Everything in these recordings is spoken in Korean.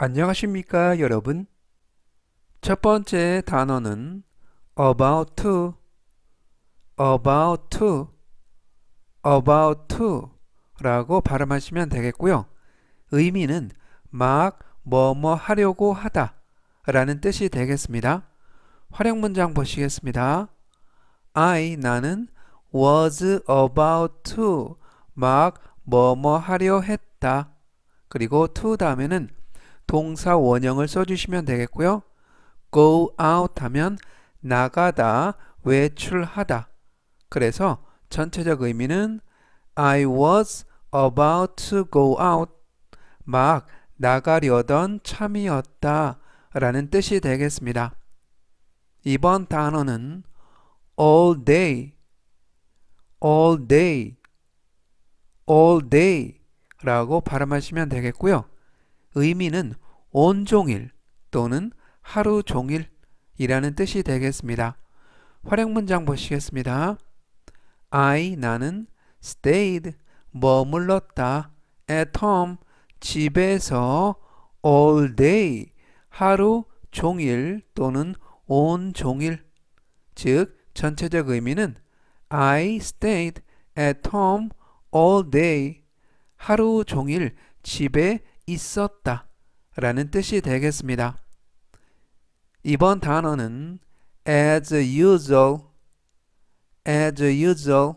안녕하십니까, 여러분? 첫 번째 단어는 about to, about to, about to 라고 발음하시면 되겠고요. 의미는 막 뭐뭐 하려고 하다 라는 뜻이 되겠습니다. 활용 문장 보시겠습니다. I, 나는 was about to, 막 뭐뭐 하려 했다. 그리고 to 다음에는 동사 원형을 써주시면 되겠고요. go out 하면 나가다, 외출하다. 그래서 전체적 의미는 I was about to go out. 막 나가려던 참이었다. 라는 뜻이 되겠습니다. 이번 단어는 all day, all day, all day 라고 발음하시면 되겠고요. 의미는 온종일 또는 하루 종일이라는 뜻이 되겠습니다. 활용 문장 보시겠습니다. I 나는 stayed 머물렀다 at home 집에서 all day 하루 종일 또는 온 종일 즉 전체적 의미는 I stayed at home all day 하루 종일 집에 있었다 라는 뜻이 되겠습니다. 이번 단어는 as usual, as usual,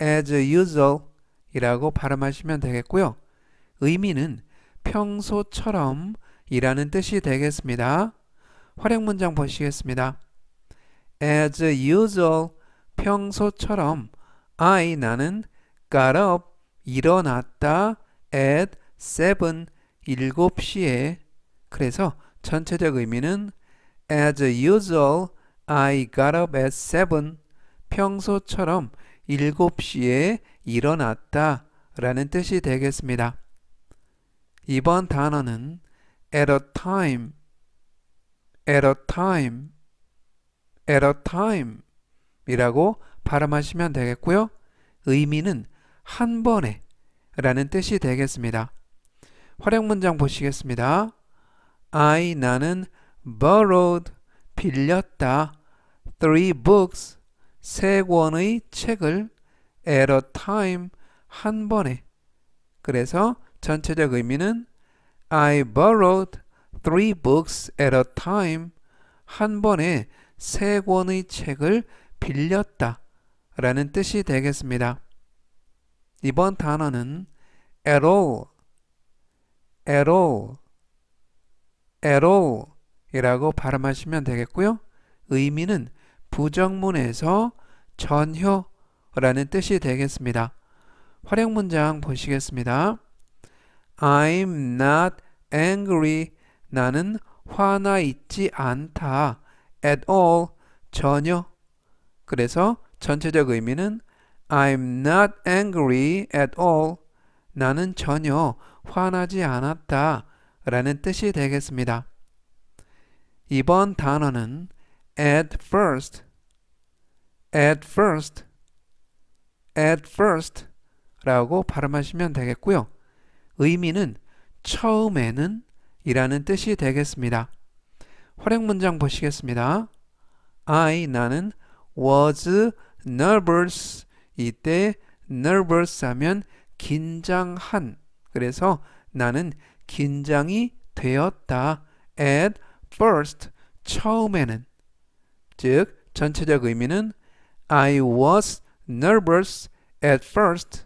as usual 이라고 발음하시면 되겠고요. 의미는 평소처럼 이라는 뜻이 되겠습니다. 활용 문장 보시겠습니다. as usual, 평소처럼 I 나는 got up, 일어났다 at 7, 7시에 그래서 전체적 의미는 as usual, I got up at 7 평소처럼 7시에 일어났다 라는 뜻이 되겠습니다. 이번 단어는 at a time, at a time, at a time 이라고 발음하시면 되겠고요. 의미는 한 번에 라는 뜻이 되겠습니다. 활용 문장 보시겠습니다. I 나는 borrowed 빌렸다 three books 세 권의 책을 at a time 한 번에 그래서 전체적 의미는 I borrowed three books at a time 한 번에 세 권의 책을 빌렸다 라는 뜻이 되겠습니다. 이번 단어는 at all, at all, at all 이라고 발음하시면 되겠고요. 의미는 부정문에서 전혀 라는 뜻이 되겠습니다. 활용 문장 보시겠습니다. I'm not angry. 나는 화나 있지 않다. at all. 전혀. 그래서 전체적 의미는 I'm not angry at all. 나는 전혀 화나지 않았다. 라는 뜻이 되겠습니다. 이번 단어는 at first, at first, at first 라고 발음하시면 되겠고요. 의미는 처음에는 이라는 뜻이 되겠습니다. 활용 문장 보시겠습니다. I 나는 was nervous 이때 nervous 하면 긴장한 그래서 나는 긴장이 되었다. At first 처음에는. 즉 전체적 의미는 I was nervous at first.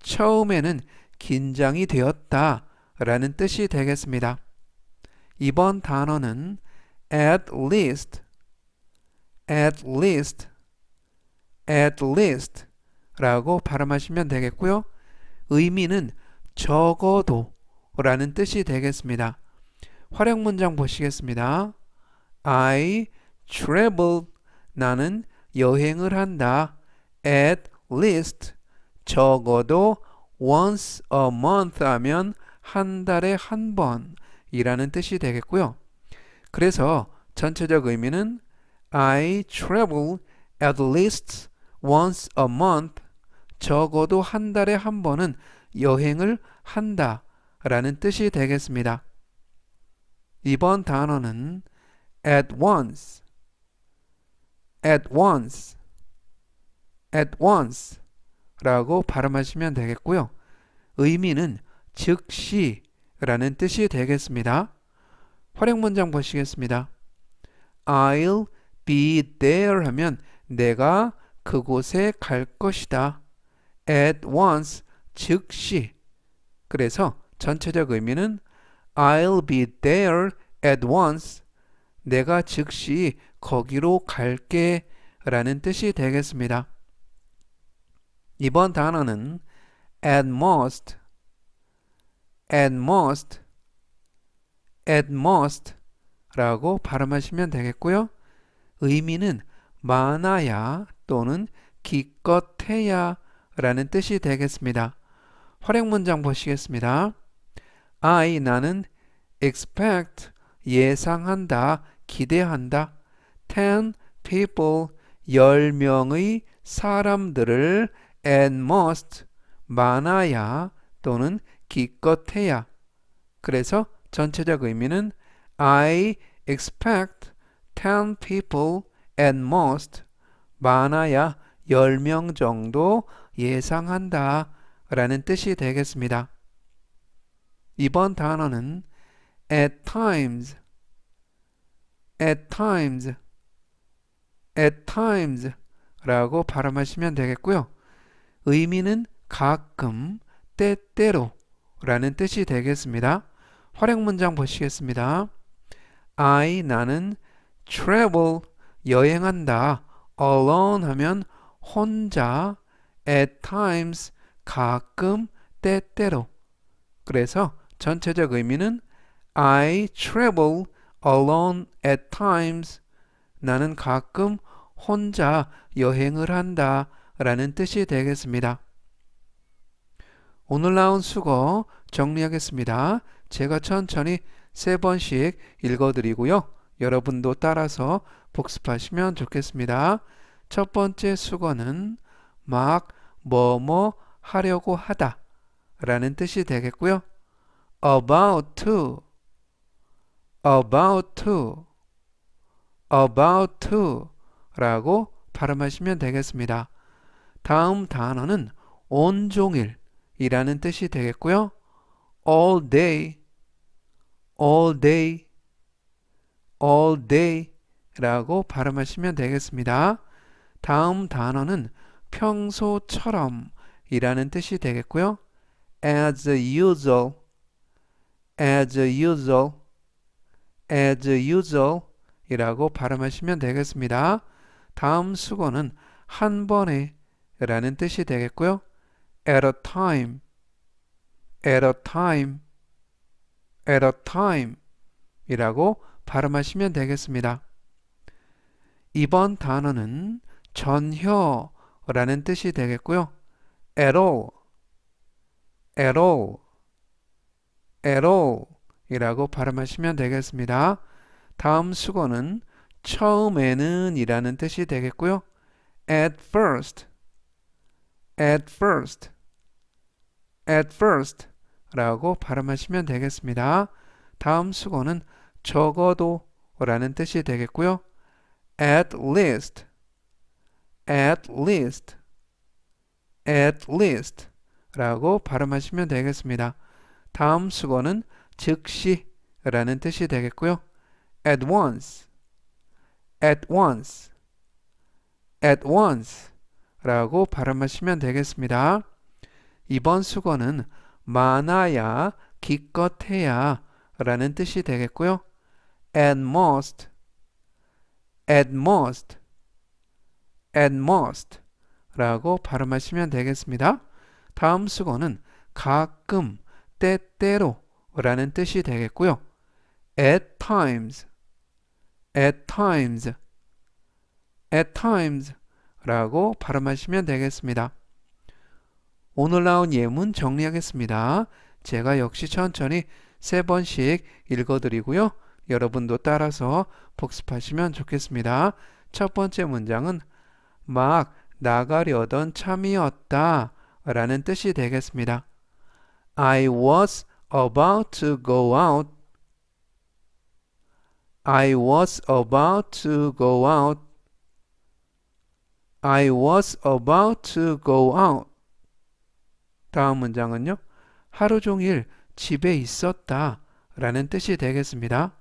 처음에는 긴장이 되었다. 라는 뜻이 되겠습니다. 이번 단어는 at least, at least, at least 라고 발음하시면 되겠고요. 의미는 적어도 라는 뜻이 되겠습니다. 활용 문장 보시겠습니다. I traveled 나는 여행을 한다. at least 적어도 once a month 하면 한 달에 한 번이라는 뜻이 되겠고요. 그래서 전체적 의미는 I travel at least once a month 적어도 한 달에 한 번은 여행을 한다 라는 뜻이 되겠습니다. 이번 단어는 at once, at once, at once 라고 발음하시면 되겠고요. 의미는 즉시 라는 뜻이 되겠습니다. 활용 문장 보시겠습니다. I'll be there 하면 내가 그곳에 갈 것이다. at once 즉시 그래서 전체적 의미는 I'll be there at once 내가 즉시 거기로 갈게 라는 뜻이 되겠습니다. 이번 단어는 at most, at most, at most 라고 발음하시면 되겠고요. 의미는 많아야 또는 기껏해야 라는 뜻이 되겠습니다. 활용 문장 보시겠습니다. I 나는 expect 예상한다, 기대한다. 10 people 10명의 사람들을 at most 많아야 또는 기껏해야 그래서 전체적 의미는 I expect 10 people at most 많아야 10명 정도 예상한다 라는 뜻이 되겠습니다. 이번 단어는 at times, at times, at times 라고 발음하시면 되겠고요. 의미는 가끔, 때때로 라는 뜻이 되겠습니다. 활용 문장 보시겠습니다. I 나는 travel 여행한다. alone 하면 혼자 at times 가끔 때때로 그래서 전체적 의미는 I travel alone at times 나는 가끔 혼자 여행을 한다 라는 뜻이 되겠습니다. 오늘 나온 수거 정리하겠습니다. 제가 천천히 세 번씩 읽어드리고요. 여러분도 따라서 복습하시면 좋겠습니다. 첫 번째 수거는 막 뭐뭐 하려고 하다 라는 뜻이 되겠고요. about to, about to, about to 라고 발음하시면 되겠습니다. 다음 단어는 온종일 이라는 뜻이 되겠고요. all day, all day, all day 라고 발음하시면 되겠습니다. 다음 단어는 평소처럼 이라는 뜻이 되겠고요. as usual, as usual, as usual 이라고 발음하시면 되겠습니다. 다음 수거는 한 번에 라는 뜻이 되겠고요. at a time, at a time, at a time 이라고 발음하시면 되겠습니다. 이번 단어는 전혀 라는 뜻이 되겠고요. At all, at all, at all 이라고 발음하시면 되겠습니다. 다음 수거는 처음에는 이라는 뜻이 되겠고요. at first, at first, at first 라고 발음하시면 되겠습니다. 다음 수거는 적어도 라는 뜻이 되겠고요. at least, at least, at least 라고 발음하시면 되겠습니다. 다음 수거는 즉시 라는 뜻이 되겠고요. at once, at once, at once 라고 발음하시면 되겠습니다. 이번 수거는 많아야 기껏해야 라는 뜻이 되겠고요. at most, at most, at most 라고 발음하시면 되겠습니다. 다음 수거는 가끔, 때때로 라는 뜻이 되겠고요. at times, at times, at times 라고 발음하시면 되겠습니다. 오늘 나온 예문 정리하겠습니다. 제가 역시 천천히 세 번씩 읽어드리고요. 여러분도 따라서 복습하시면 좋겠습니다. 첫 번째 문장은 막 나가려던 참이었다 라는 뜻이 되겠습니다. I was about to go out. I was about to go out. I was about to go out. 다음 문장은요. 하루 종일 집에 있었다 라는 뜻이 되겠습니다.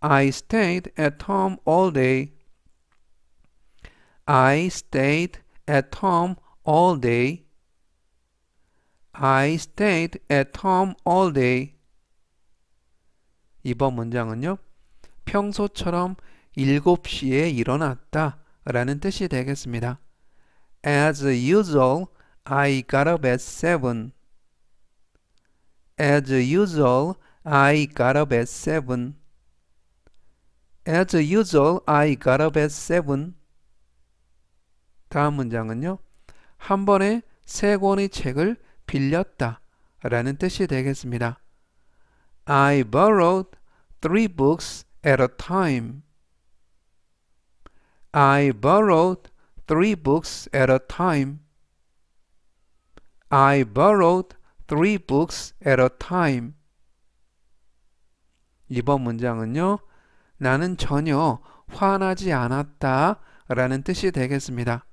I stayed at home all day. I stayed at home all day. I stayed at home all day. 이번 문장은요. 평소처럼 7시에 일어났다 라는 뜻이 되겠습니다. As usual, I got up at 7. As usual, I got up at 7. As usual, I got up at 7. 다음 문장은요. 한 번에 세 권의 책을 빌렸다 라는 뜻이 되겠습니다. I borrowed three books at a time. I borrowed three books at a time. I borrowed three books at a time. 이번 문장은요. 나는 전혀 화나지 않았다 라는 뜻이 되겠습니다.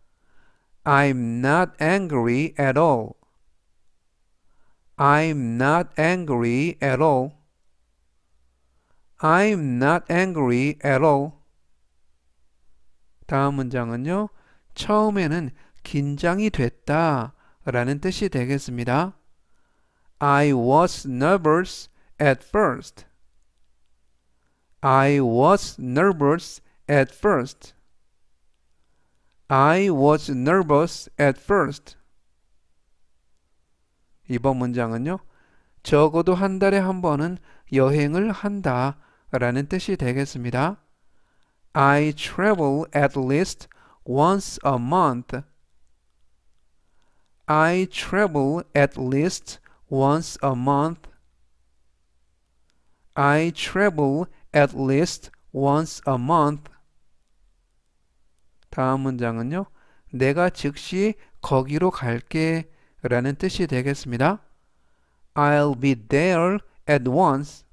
I'm not angry at all. I'm not angry at all. I'm not angry at all. 다음 문장은요. 처음에는 긴장이 됐다 라는 뜻이 되겠습니다. I was nervous at first. I was nervous at first. I was nervous at first. 이번 문장은요. 적어도 한 달에 한 번은 여행을 한다 라는 뜻이 되겠습니다. I travel at least once a month. I travel at least once a month. I travel at least once a month. 다음 문장은요. 내가 즉시 거기로 갈게 라는 뜻이 되겠습니다. I'll be there at once.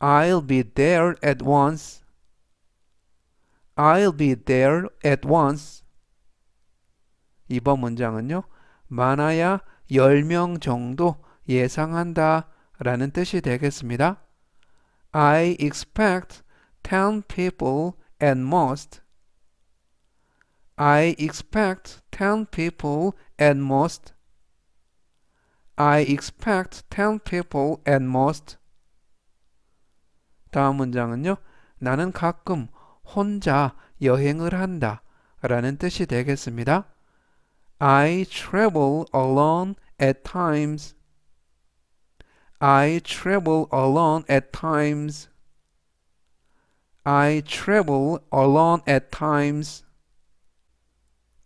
I'll be there at once. I'll be there at once. 이번 문장은요. 많아야 10명 정도 예상한다 라는 뜻이 되겠습니다. I expect 10 people at most. I expect 10 people at most. I expect 10 people at most. 다음 문장은요. 나는 가끔 혼자 여행을 한다 라는 뜻이 되겠습니다. I travel alone at times. I travel alone at times. I travel alone at times.